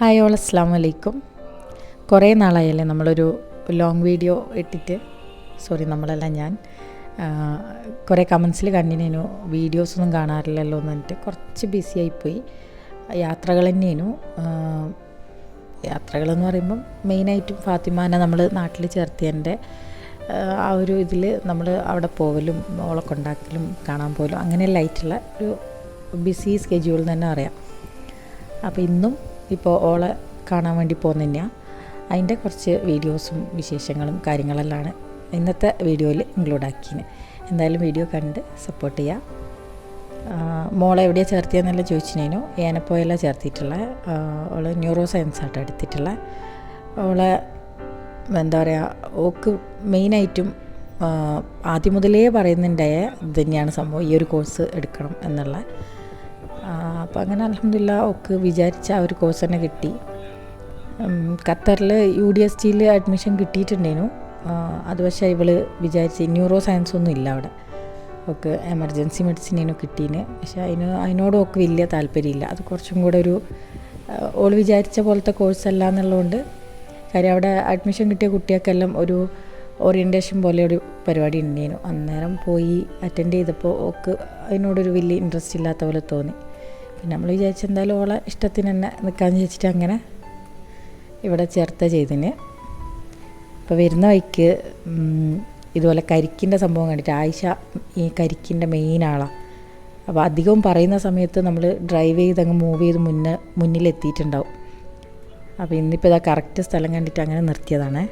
Hi all അസ്സാം വലൈക്കും കുറേ നാളായല്ലേ നമ്മളൊരു ലോങ് വീഡിയോ ഇട്ടിട്ട്? സോറി നമ്മളല്ല ഞാൻ. കുറേ കമൻസിൽ കണ്ടിനു വീഡിയോസൊന്നും കാണാറില്ലല്ലോ എന്ന് പറഞ്ഞിട്ട് കുറച്ച് ബിസി ആയിപ്പോയി. യാത്രകൾ തന്നെയായിരുന്നു യാത്രകളെന്ന് പറയുമ്പം മെയിനായിട്ടും ഫാത്തിമാനെ നമ്മൾ നാട്ടിൽ ചേർത്തിയതിന്റെ ആ ഒരു ഇതിൽ നമ്മൾ അവിടെ പോകലും ഓളെ കൊണ്ടാക്കലും കാണാൻ പോകലും അങ്ങനെയെല്ലാം ആയിട്ടുള്ള ഒരു ബിസി സ്കെഡ്യൂൾ തന്നെ അറിയാം അപ്പോൾ ഇന്നും ഇപ്പോൾ ഓളെ കാണാൻ വേണ്ടി പോകുന്ന അതിന്റെ കുറച്ച് വീഡിയോസും വിശേഷങ്ങളും കാര്യങ്ങളെല്ലാം ഇന്നത്തെ വീഡിയോയിൽ ഇൻക്ലൂഡ് ആക്കിയത്. എന്തായാലും വീഡിയോ കണ്ട് സപ്പോർട്ട് ചെയ്യുക മോളെ എവിടെയാണ് ചേർത്തിയെന്നെല്ലാം ചോദിച്ചിനേനു ഏനപ്പോയല്ല ചേർത്തിട്ടുള്ള അവൾ ന്യൂറോ സയൻസ് ആയിട്ട് എടുത്തിട്ടുള്ള. അവളെ എന്താ പറയുക ഓക്ക് മെയിനായിട്ടും ആദ്യം മുതലേ പറയുന്നുണ്ടായ ഇത് തന്നെയാണ് സംഭവം. ഈ ഒരു കോഴ്സ് എടുക്കണം എന്നുള്ള. അപ്പോൾ അങ്ങനെ അലഹമില്ല ഒക്കെ വിചാരിച്ച ആ ഒരു കോഴ്സ് തന്നെ കിട്ടി. ഖത്തറിൽ യു ഡി എസ് ടിയിൽ അഡ്മിഷൻ കിട്ടിയിട്ടുണ്ടേനു. അത് പക്ഷേ ഇവൾ വിചാരിച്ച് ന്യൂറോ സയൻസ് ഒന്നും ഇല്ല അവിടെ. ഒക്കെ എമർജൻസി മെഡിസിൻ മെഡിസിനേനു കിട്ടീന്. പക്ഷേ അതിന് അതിനോടും ഒക്കെ വലിയ താല്പര്യമില്ല. അത് കുറച്ചും കൂടെ ഒരു ഓൾ വിചാരിച്ച പോലത്തെ കോഴ്സ് അല്ല എന്നുള്ളതുകൊണ്ട് കാര്യം അവിടെ അഡ്മിഷൻ കിട്ടിയ കുട്ടികൾക്കെല്ലാം ഒരു ഓറിയന്റേഷൻ പോലെ ഒരു പരിപാടി ഉണ്ടായിരുന്നു അന്നേരം പോയി അറ്റൻഡ് ചെയ്തപ്പോൾ ഒക്കെ അതിനോടൊരു വലിയ ഇൻട്രസ്റ്റ് ഇല്ലാത്ത പോലെ തോന്നി. പിന്നെ നമ്മൾ വിചാരിച്ച എന്തായാലും ഓളെ ഇഷ്ടത്തിന് തന്നെ നിൽക്കാമെന്ന് വിചാരിച്ചിട്ട് അങ്ങനെ ഇവിടെ ചേർത്ത ചെയ്തിന് ഇപ്പോൾ വരുന്ന വഴിക്ക് ഇതുപോലെ കരിക്കിന്റെ സംഭവം കണ്ടിട്ട് ആയിഷ ഈ കരിക്കിന്റെ മെയിൻ ആളാണ് അപ്പോൾ അധികവും പറയുന്ന സമയത്ത് നമ്മൾ ഡ്രൈവ് ചെയ്ത് അങ്ങ് മൂവ് ചെയ്ത് മുന്നേ മുന്നിലെത്തിയിട്ടുണ്ടാവും. അപ്പോൾ ഇന്നിപ്പോൾ ഇതാ കറക്റ്റ് സ്ഥലം കണ്ടിട്ട് അങ്ങനെ നിർത്തിയതാണേ.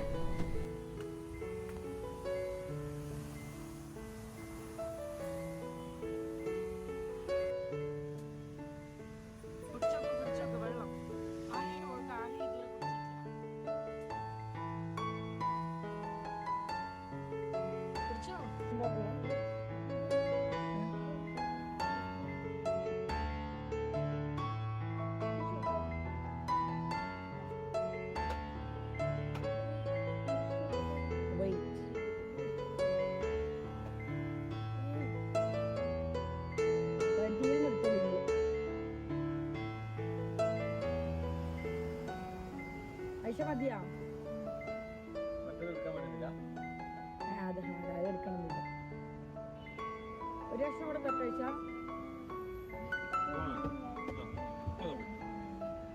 മതിയാ? അത് അത് എടുക്കണമെന്നില്ല. ഒരു ലക്ഷം കൂടെ ഐഷ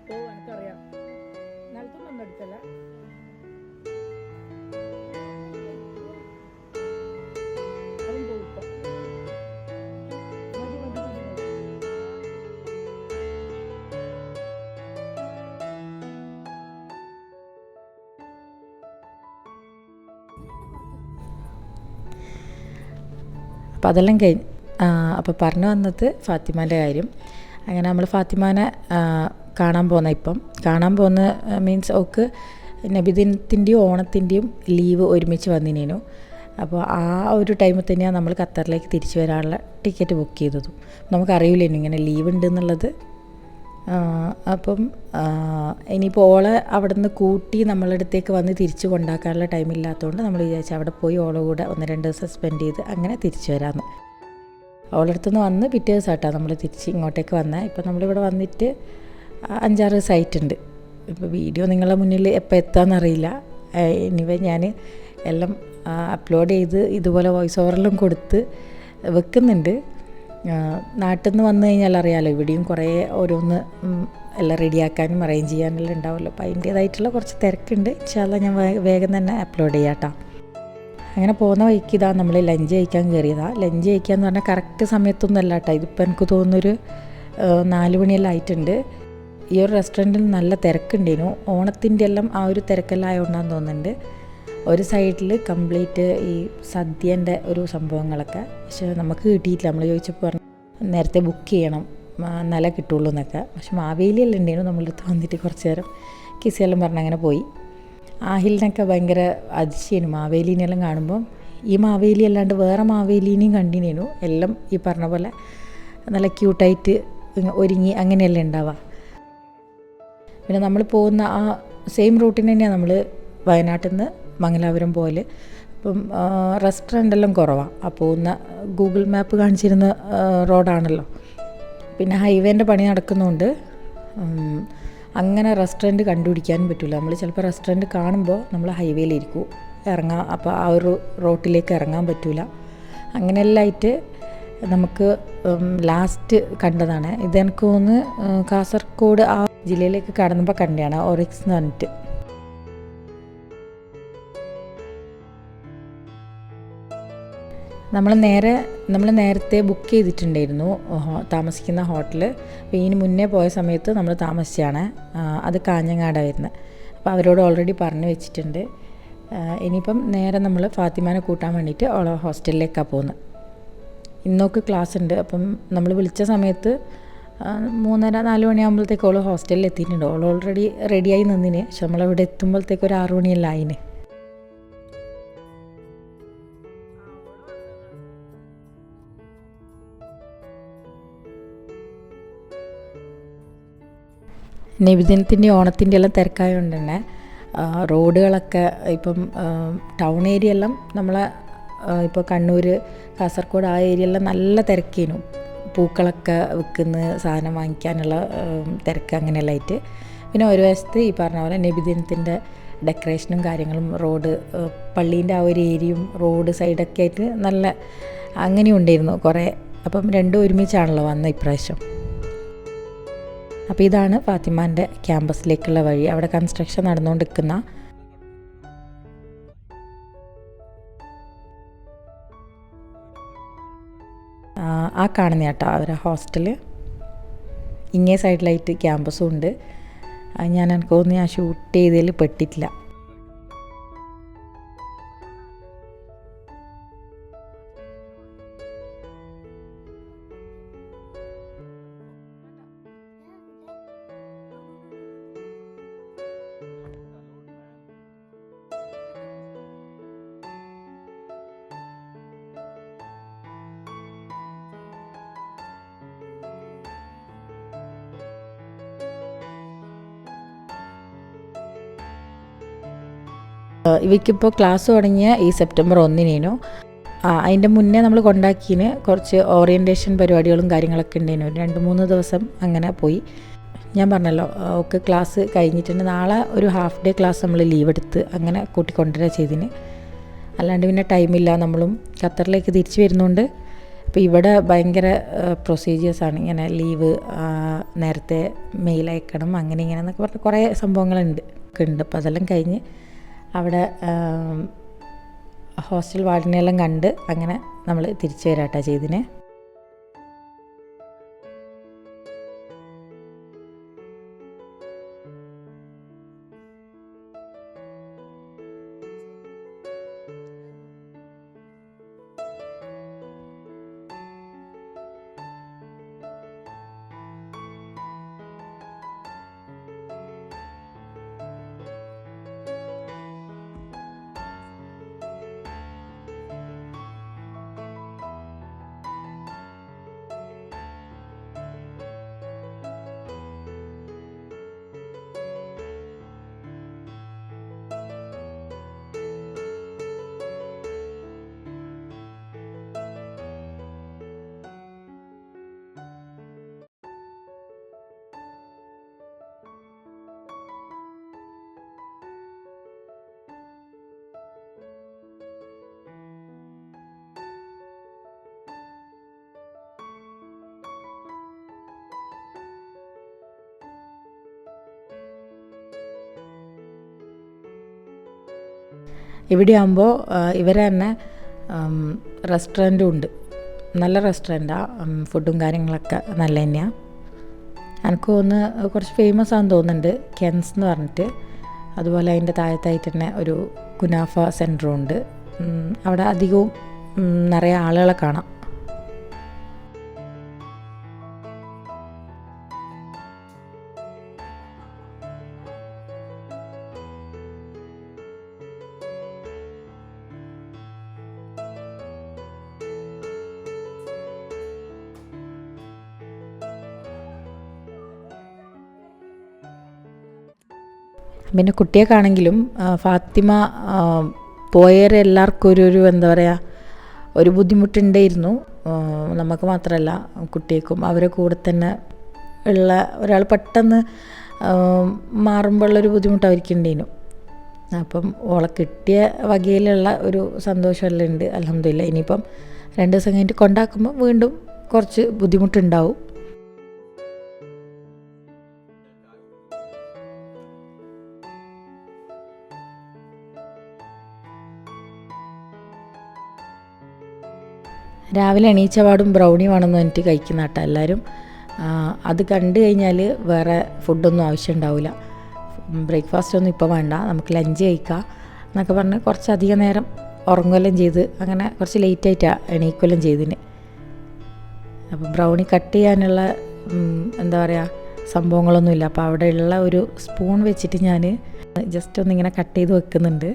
ഓ എനിക്കറിയാം. നിലത്തൊന്നും എടുക്കല്ല അപ്പം അതെല്ലാം കഴിഞ്ഞ് അപ്പോൾ പറഞ്ഞു വന്നത് ഫാത്തിമാന്റെ കാര്യം. അങ്ങനെ നമ്മൾ ഫാത്തിമാനെ കാണാൻ പോകുന്ന ഇപ്പം. കാണാൻ പോകുന്ന മീൻസ് ഓക്ക് നബിദിനത്തിന്റെയും ഓണത്തിന്റെയും ലീവ് ഒരുമിച്ച് വന്നിനേനു. അപ്പോൾ ആ ഒരു ടൈമിൽ തന്നെയാണ് നമ്മൾ ഖത്തറിലേക്ക് തിരിച്ചു വരാനുള്ള ടിക്കറ്റ് ബുക്ക് ചെയ്തതും. നമുക്കറിയില്ലേനു ഇങ്ങനെ ലീവ് ഉണ്ട് എന്നുള്ളത് അപ്പം ഇനിയിപ്പോൾ ഓളെ അവിടെ നിന്ന് കൂട്ടി നമ്മളുടെ അടുത്തേക്ക് വന്ന് തിരിച്ചു കൊണ്ടാക്കാനുള്ള ടൈം ഇല്ലാത്തതുകൊണ്ട് നമ്മൾ വിചാരിച്ചു അവിടെ പോയി ഓളെ കൂടെ ഒന്ന് രണ്ട് ദിവസം സ്പെൻഡ് ചെയ്ത് അങ്ങനെ തിരിച്ചു വരാമെന്ന് അവളുടെ അടുത്തുനിന്ന് വന്ന് പിറ്റേ ദിവസമായിട്ടാണ് നമ്മൾ തിരിച്ച് ഇങ്ങോട്ടേക്ക് വന്നത് ഇപ്പം നമ്മളിവിടെ വന്നിട്ട് അഞ്ചാറ് ഉണ്ട് ഇപ്പോൾ വീഡിയോ നിങ്ങളുടെ മുന്നിൽ എപ്പോൾ എത്താമെന്നറിയില്ല ഇനിവേ ഞാൻ എല്ലാം അപ്ലോഡ് ചെയ്ത് ഇതുപോലെ വോയിസ് ഓവറെല്ലാം കൊടുത്ത് വെക്കുന്നുണ്ട്. നാട്ടിൽ നിന്ന് വന്നു കഴിഞ്ഞാൽ അറിയാമല്ലോ ഇവിടെയും കുറേ ഓരോന്ന് എല്ലാം റെഡിയാക്കാനും അറേഞ്ച് ചെയ്യാനെല്ലാം ഉണ്ടാവുമല്ലോ. അപ്പോൾ അതിന്റേതായിട്ടുള്ള കുറച്ച് തിരക്കുണ്ട്. ഇൻഷാല്ല ഞാൻ വേഗം തന്നെ അപ്ലോഡ് ചെയ്യാം അങ്ങനെ പോകുന്ന വഴിക്ക് ഇതാ നമ്മൾ ലഞ്ച് കഴിക്കാൻ കയറിയതാണ് ലഞ്ച് കഴിക്കുക എന്ന് പറഞ്ഞാൽ കറക്റ്റ് സമയത്തൊന്നും അല്ല കേട്ടോ. ഇതിപ്പോൾ എനിക്ക് തോന്നുന്നൊരു നാല് മണിയെല്ലാം ആയിട്ടുണ്ട്. ഈ ഒരു റെസ്റ്റോറന്റിൽ നല്ല തിരക്കുണ്ടേനു ഓണത്തിന്റെ എല്ലാം ആ ഒരു തിരക്കെല്ലാം ആയതുകൊണ്ടാന്ന് തോന്നുന്നുണ്ട്. ഒരു സൈഡിൽ കംപ്ലീറ്റ് ഈ സദ്യന്റെ ഒരു സംഭവങ്ങളൊക്കെ. പക്ഷെ നമുക്ക് കിട്ടിയിട്ടില്ല. നമ്മൾ ചോദിച്ചപ്പോൾ പറഞ്ഞു നേരത്തെ ബുക്ക് ചെയ്യണം. നില കിട്ടുള്ളൂ എന്നൊക്കെ. പക്ഷെ മാവേലിയെല്ലാം ഉണ്ടായിരുന്നു. നമ്മളടുത്ത് വന്നിട്ട് കുറച്ച് നേരം കിസിയെല്ലാം പറഞ്ഞ് അങ്ങനെ പോയി. ആഹിലിനൊക്കെ ഭയങ്കര അതിശയനും മാവേലിനെല്ലാം കാണുമ്പം ഈ മാവേലി അല്ലാണ്ട് വേറെ മാവേലിനെയും കണ്ടിനേനു. എല്ലാം ഈ പറഞ്ഞ പോലെ നല്ല ക്യൂട്ടായിട്ട് ഒരുങ്ങി അങ്ങനെയല്ല ഉണ്ടാവുക. പിന്നെ നമ്മൾ പോകുന്ന ആ സെയിം റൂട്ടിന് തന്നെയാണ് നമ്മൾ വയനാട്ടിൽ നിന്ന് മംഗലാപുരം പോലെ. ഇപ്പം റെസ്റ്റോറന്റെല്ലാം കുറവാണ് അപ്പോൾ ഒന്ന് ഗൂഗിൾ മാപ്പ് കാണിച്ചിരുന്ന റോഡാണല്ലോ. പിന്നെ ഹൈവേന്റെ പണി നടക്കുന്നുണ്ട് അങ്ങനെ റെസ്റ്റോറന്റ് കണ്ടുപിടിക്കാനും പറ്റില്ല നമ്മൾ ചിലപ്പോൾ റെസ്റ്റോറന്റ് കാണുമ്പോൾ നമ്മൾ ഹൈവേയിലിരിക്കും. ഇറങ്ങാം അപ്പോൾ ആ ഒരു റോട്ടിലേക്ക് ഇറങ്ങാൻ പറ്റില്ല അങ്ങനെയെല്ലാം ആയിട്ട് നമുക്ക് ലാസ്റ്റ് കണ്ടതാണ്. ഇതെനിക്ക് തോന്നുന്നു കാസർഗോഡ് ആ ജില്ലയിലേക്ക് കടന്നപ്പോൾ കണ്ടതാണ്. ഒറിക്സ് എന്ന് പറഞ്ഞിട്ട്. നമ്മൾ നേരെ നമ്മൾ നേരത്തെ ബുക്ക് ചെയ്തിട്ടുണ്ടായിരുന്നു താമസിക്കുന്ന ഹോട്ടൽ അപ്പോൾ ഇതിന് മുന്നേ പോയ സമയത്ത് നമ്മൾ താമസിച്ചാണ് അത് കാഞ്ഞങ്ങാടായിരുന്നു അപ്പോൾ അവരോട് ഓൾറെഡി പറഞ്ഞു വെച്ചിട്ടുണ്ട്. ഇനിയിപ്പം നേരെ നമ്മൾ ഫാത്തിമാനെ കൂട്ടാൻ വേണ്ടിയിട്ട് അവളെ ഹോസ്റ്റലിലേക്കാണ് പോകുന്നത് ഇന്നോക്ക് ക്ലാസ് ഉണ്ട്. അപ്പം നമ്മൾ വിളിച്ച സമയത്ത് മൂന്നര നാല് മണിയാകുമ്പോഴത്തേക്ക് അവൾ ഹോസ്റ്റലിൽ എത്തിയിട്ടുണ്ട്. ഓൾ ഓൾറെഡി റെഡിയായി നിന്നിന്. പക്ഷെ നമ്മളവിടെ എത്തുമ്പോഴത്തേക്ക് ഒരു ആറു മണിയല്ല ആയിന്. നബിദിനത്തിന്റെ ഓണത്തിന്റെ എല്ലാം തിരക്കായതുകൊണ്ട് തന്നെ ആ, റോഡുകളൊക്കെ ഇപ്പം ടൗൺ ഏരിയ എല്ലാം നമ്മളെ ഇപ്പോൾ കണ്ണൂർ കാസർഗോഡ് ആ ഏരിയ എല്ലാം നല്ല തിരക്കേനു. പൂക്കളൊക്കെ വിൽക്കുന്ന സാധനം വാങ്ങിക്കാനുള്ള തിരക്ക് അങ്ങനെയെല്ലാം ആയിട്ട്. പിന്നെ ഒരു വശത്ത് ഈ പറഞ്ഞ പോലെ നബിദിനത്തിന്റെ ഡെക്കറേഷനും കാര്യങ്ങളും റോഡ് പള്ളീന്റെ ആ ഒരു ഏരിയയും റോഡ് സൈഡൊക്കെ ആയിട്ട് നല്ല അങ്ങനെയും ഉണ്ടായിരുന്നു കുറേ. അപ്പം രണ്ടും ഒരുമിച്ചാണല്ലോ വന്ന ഇപ്രാവശ്യം. അപ്പോൾ ഇതാണ് ഫാത്തിമാന്റെ ക്യാമ്പസിലേക്കുള്ള വഴി. അവിടെ കൺസ്ട്രക്ഷൻ നടന്നുകൊണ്ടിരിക്കുന്ന ആ, കാണുന്ന കേട്ടോ അവരെ ഹോസ്റ്റൽ ഇങ്ങേ സൈഡിലായിട്ട് ക്യാമ്പസും ഉണ്ട്. ഞാൻ എനിക്ക് തോന്നുന്നു ഞാൻ ഷൂട്ട് ചെയ്തതിൽ പെട്ടിട്ടില്ല. ഇവയ്ക്കിപ്പോൾ ക്ലാസ് തുടങ്ങിയ ഈ സെപ്റ്റംബർ ഒന്നിനേനു. അതിന്റെ മുന്നേ നമ്മൾ കൊണ്ടാക്കിയതിന് കുറച്ച് ഓറിയന്റേഷൻ പരിപാടികളും കാര്യങ്ങളൊക്കെ ഉണ്ടായിരുന്നു ഒരു രണ്ട് മൂന്ന് ദിവസം അങ്ങനെ പോയി. ഞാൻ പറഞ്ഞല്ലോ ഒക്കെ ക്ലാസ് കഴിഞ്ഞിട്ടുണ്ട്. നാളെ ഒരു ഹാഫ് ഡേ ക്ലാസ് നമ്മൾ ലീവ് എടുത്ത് അങ്ങനെ കൂട്ടിക്കൊണ്ടുവരിക ചെയ്തിന്. അല്ലാണ്ട് പിന്നെ ടൈമില്ല നമ്മളും ഖത്തറിലേക്ക് തിരിച്ചു വരുന്നുണ്ട്. അപ്പോൾ ഇവിടെ ഭയങ്കര പ്രൊസീജിയേഴ്സാണ് ഇങ്ങനെ ലീവ് നേരത്തെ മെയിൽ അയക്കണം അങ്ങനെ ഇങ്ങനെ എന്നൊക്കെ കുറേ സംഭവങ്ങളുണ്ട് ഒക്കെ ഉണ്ട് അപ്പോൾ അതെല്ലാം കഴിഞ്ഞ് അവിടെ ഹോസ്റ്റൽ വാർഡിനെല്ലാം കണ്ട് അങ്ങനെ നമ്മൾ തിരിച്ചു വരാട്ടോ ചെയ്തിന്. ഇവിടെ ആകുമ്പോൾ ഇവർ തന്നെ റെസ്റ്റോറന്റും ഉണ്ട്. നല്ല റെസ്റ്റോറന്റാണ് ഫുഡും കാര്യങ്ങളൊക്കെ നല്ല തന്നെയാണ് എനിക്ക് തോന്നുന്നു കുറച്ച് ഫേമസ് ആണെന്ന് തോന്നുന്നുണ്ട്. കെൻസ് എന്ന് പറഞ്ഞിട്ട്. അതുപോലെ അതിന്റെ താഴത്തായിട്ട് തന്നെ ഒരു കുനാഫ സെന്ററും ഉണ്ട്. അവിടെ അധികവും നിറയെ ആളുകളെ കാണാം. പിന്നെ കുട്ടിയൊക്കെയാണെങ്കിലും ഫാത്തിമ ആ, പോയവരെല്ലാവർക്കും ഒരു ഒരു എന്താ പറയുക ഒരു ബുദ്ധിമുട്ടുണ്ടായിരുന്നു. നമുക്ക് മാത്രമല്ല കുട്ടികൾക്കും അവരെ കൂടെ തന്നെ ഉള്ള ഒരാൾ പെട്ടെന്ന് മാറുമ്പോഴുള്ളൊരു ബുദ്ധിമുട്ട് അവർക്കുണ്ടേനു അപ്പം ഓളെ കിട്ടിയ വകയിലുള്ള ഒരു സന്തോഷമെല്ലാം ഉണ്ട് അലഹമില്ല ഇനിയിപ്പം രണ്ട് ദിവസം കഴിഞ്ഞിട്ട് കൊണ്ടാക്കുമ്പോൾ വീണ്ടും കുറച്ച് ബുദ്ധിമുട്ടുണ്ടാവും. രാവിലെ എണീച്ചപാടും ബ്രൗണി വേണമെന്ന് എനിക്ക് കഴിക്കുന്ന കേട്ടോ എല്ലാവരും. അത് കണ്ടു കഴിഞ്ഞാൽ വേറെ ഫുഡൊന്നും ആവശ്യം ഉണ്ടാവില്ല ബ്രേക്ക്ഫാസ്റ്റ് ഒന്നും ഇപ്പോൾ വേണ്ട. നമുക്ക് ലഞ്ച് കഴിക്കാം എന്നൊക്കെ പറഞ്ഞ് കുറച്ചധികം നേരം ഉറങ്ങുകയെല്ലാം ചെയ്ത് അങ്ങനെ കുറച്ച് ലേറ്റ് ആയിട്ടാണ് എണീക്കുകയെല്ലാം ചെയ്തിന്. അപ്പോൾ ബ്രൗണി കട്ട് ചെയ്യാനുള്ള എന്താ പറയുക സംഭവങ്ങളൊന്നുമില്ല. അപ്പോൾ അവിടെയുള്ള ഒരു സ്പൂൺ വെച്ചിട്ട് ഞാൻ ജസ്റ്റ് ഒന്നിങ്ങനെ കട്ട് ചെയ്ത് വെക്കുന്നുണ്ട്.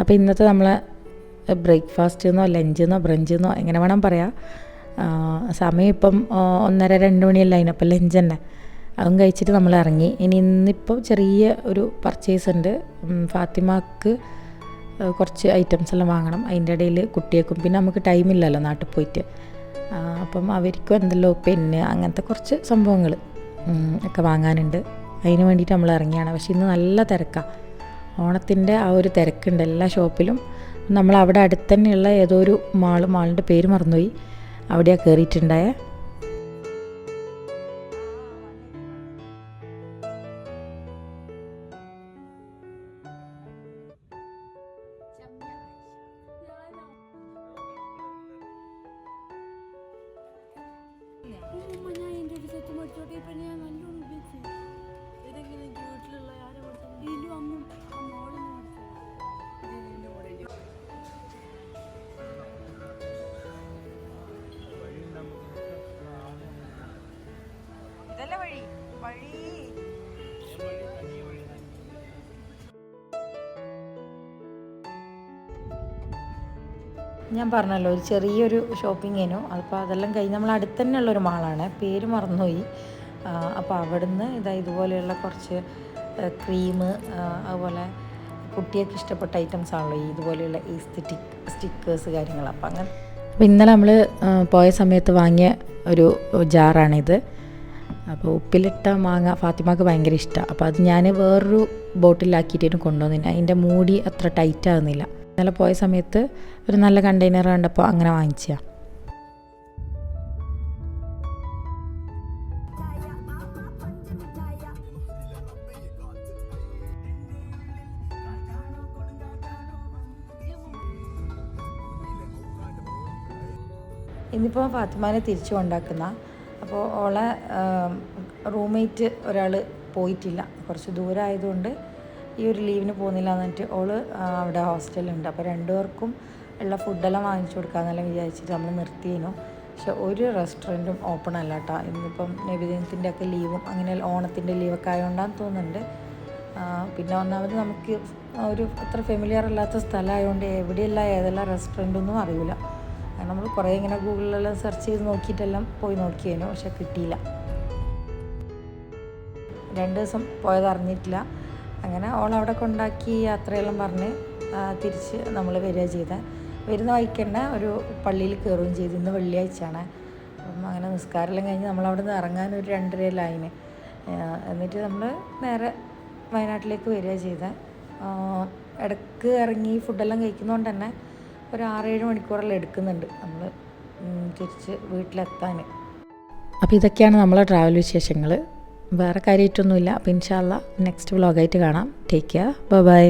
അപ്പോൾ ഇന്നത്തെ നമ്മളെ ബ്രേക്ക്ഫാസ്റ്റ് എന്നോ ലഞ്ച് എന്നോ ബ്രഞ്ച് എന്നോ എങ്ങനെ വേണം പറയാം? സമയം ഇപ്പം ഒന്നര രണ്ട് മണിയല്ല അതിനപ്പം ലഞ്ച് തന്നെ. അതും കഴിച്ചിട്ട് നമ്മൾ ഇറങ്ങി. ഇനി ഇന്നിപ്പം ചെറിയ ഒരു പർച്ചേസ് ഉണ്ട്. ഫാത്തിമാക്ക് കുറച്ച് ഐറ്റംസ് എല്ലാം വാങ്ങണം. അതിന്റെ ഇടയിൽ കുട്ടിയേക്കും പിന്നെ നമുക്ക് ടൈമില്ലല്ലോ നാട്ടിൽ പോയിട്ട്. അപ്പം അവർക്കും എന്തല്ലോ പെന്ന് അങ്ങനത്തെ കുറച്ച് സംഭവങ്ങൾ ഒക്കെ വാങ്ങാനുണ്ട്. അതിന് വേണ്ടിയിട്ട് നമ്മൾ ഇറങ്ങിയാണ്. പക്ഷേ ഇന്ന് നല്ല തിരക്കാണ് ഓണത്തിന്റെ ആ ഒരു തിരക്കുണ്ട് എല്ലാ ഷോപ്പിലും. നമ്മൾ അവിടെ അടുത്തന്നെയുള്ള ഏതോ ഒരു മാൾ മാളിന്റെ പേര് മറന്നുപോയി. അവിടെയാണ് കയറിയിട്ടുണ്ടായേ ഞാൻ പറഞ്ഞല്ലോ ഒരു ചെറിയൊരു ചെയ്യുന്നു അപ്പോൾ അതെല്ലാം കഴിഞ്ഞ് നമ്മൾ അടുത്ത് തന്നെയുള്ള ഒരു മാളാണ് പേര് മറന്നുപോയി. അപ്പോൾ അവിടുന്ന് ഇതാ ഇതുപോലെയുള്ള കുറച്ച് ക്രീം അതുപോലെ കുട്ടിയൊക്കെ ഇഷ്ടപ്പെട്ട ഐറ്റംസ് ആണല്ലോ ഈ ഇതുപോലെയുള്ള ഈ സ്റ്റിക് സ്റ്റിക്കേഴ്സ് കാര്യങ്ങൾ. അപ്പോൾ അങ്ങനെ അപ്പോൾ ഇന്നലെ നമ്മൾ പോയ സമയത്ത് വാങ്ങിയ ഒരു ജാറാണിത് അപ്പോൾ ഉപ്പിലിട്ട മാങ്ങ ഫാത്തിമാക്ക് ഭയങ്കര ഇഷ്ടമാണ് അപ്പോൾ അത് ഞാൻ വേറൊരു ബോട്ടിലാക്കിയിട്ടാണ് കൊണ്ടുവന്നില്ല അതിന്റെ മൂടി അത്ര ടൈറ്റ് ആകുന്നില്ല ഇന്നലെ പോയ സമയത്ത് ഒരു നല്ല കണ്ടെയ്നർ കണ്ടപ്പോൾ അങ്ങനെ വാങ്ങിച്ചാ ഇന്നിപ്പോൾ ഫാത്തിമാനെ തിരിച്ചു കൊണ്ടാക്കുന്ന. അപ്പോൾ ഓളെ റൂംമേറ്റ് ഒരാൾ പോയിട്ടില്ല. കുറച്ച് ദൂരം ആയതുകൊണ്ട് ഈ ഒരു ലീവിന് പോകുന്നില്ല എന്നിട്ട് ഓൾ അവിടെ ഹോസ്റ്റലുണ്ട് അപ്പോൾ രണ്ടുപേർക്കും ഉള്ള ഫുഡെല്ലാം വാങ്ങിച്ചു കൊടുക്കാമെന്നെല്ലാം വിചാരിച്ചിട്ട് നമ്മൾ നിർത്തിയിരുന്നു പക്ഷെ ഒരു റെസ്റ്റോറന്റും ഓപ്പൺ അല്ല കേട്ടോ ഇന്നിപ്പം നബിദിനത്തിന്റെ ഒക്കെ ലീവും അങ്ങനെ ഓണത്തിന്റെ ലീവൊക്കെ ആയതുകൊണ്ടാന്ന് തോന്നുന്നുണ്ട്. പിന്നെ ഒന്നാമത് നമുക്ക് ഒരു അത്ര ഫെമിലിയർ അല്ലാത്ത സ്ഥലമായതുകൊണ്ട് എവിടെയല്ല ഏതെല്ലാം റെസ്റ്റോറന്റൊന്നും അറിയില്ല കാരണം നമ്മൾ കുറേ ഇങ്ങനെ ഗൂഗിളിലെല്ലാം സെർച്ച് ചെയ്ത് നോക്കിയിട്ടെല്ലാം പോയി നോക്കിയേനു. പക്ഷെ കിട്ടിയില്ല. രണ്ട് ദിവസം പോയത് അറിഞ്ഞിട്ടില്ല. അങ്ങനെ ഓൾ അവിടെ കൊണ്ടാക്കി യാത്രയെല്ലാം പറഞ്ഞ് തിരിച്ച് നമ്മൾ വരിക ചെയ്തത് വരുന്ന വഴിക്ക് ഒരു പള്ളിയിൽ കയറുകയും ചെയ്തു. ഇന്ന് വെള്ളിയാഴ്ചയാണ്. അപ്പം അങ്ങനെ നിസ്കാരമെല്ലാം കഴിഞ്ഞ് നമ്മളവിടെ നിന്ന് ഇറങ്ങാൻ ഒരു രണ്ടര ലൈന് എന്നിട്ട് നമ്മൾ നേരെ വയനാട്ടിലേക്ക് വരിക ചെയ്ത. ഇടയ്ക്ക് ഇറങ്ങി ഫുഡെല്ലാം കഴിക്കുന്നതുകൊണ്ട് തന്നെ ഒരു ആറേഴ് മണിക്കൂറെല്ലാം എടുക്കുന്നുണ്ട് നമ്മൾ തിരിച്ച് വീട്ടിലെത്താൻ അപ്പോൾ ഇതൊക്കെയാണ് നമ്മളെ ട്രാവൽ വിശേഷങ്ങൾ വേറെ കാര്യമായിട്ടൊന്നുമില്ല. അപ്പോൾ ഇൻഷാല്ല നെക്സ്റ്റ് വ്ലോഗായിട്ട് കാണാം. Take care bye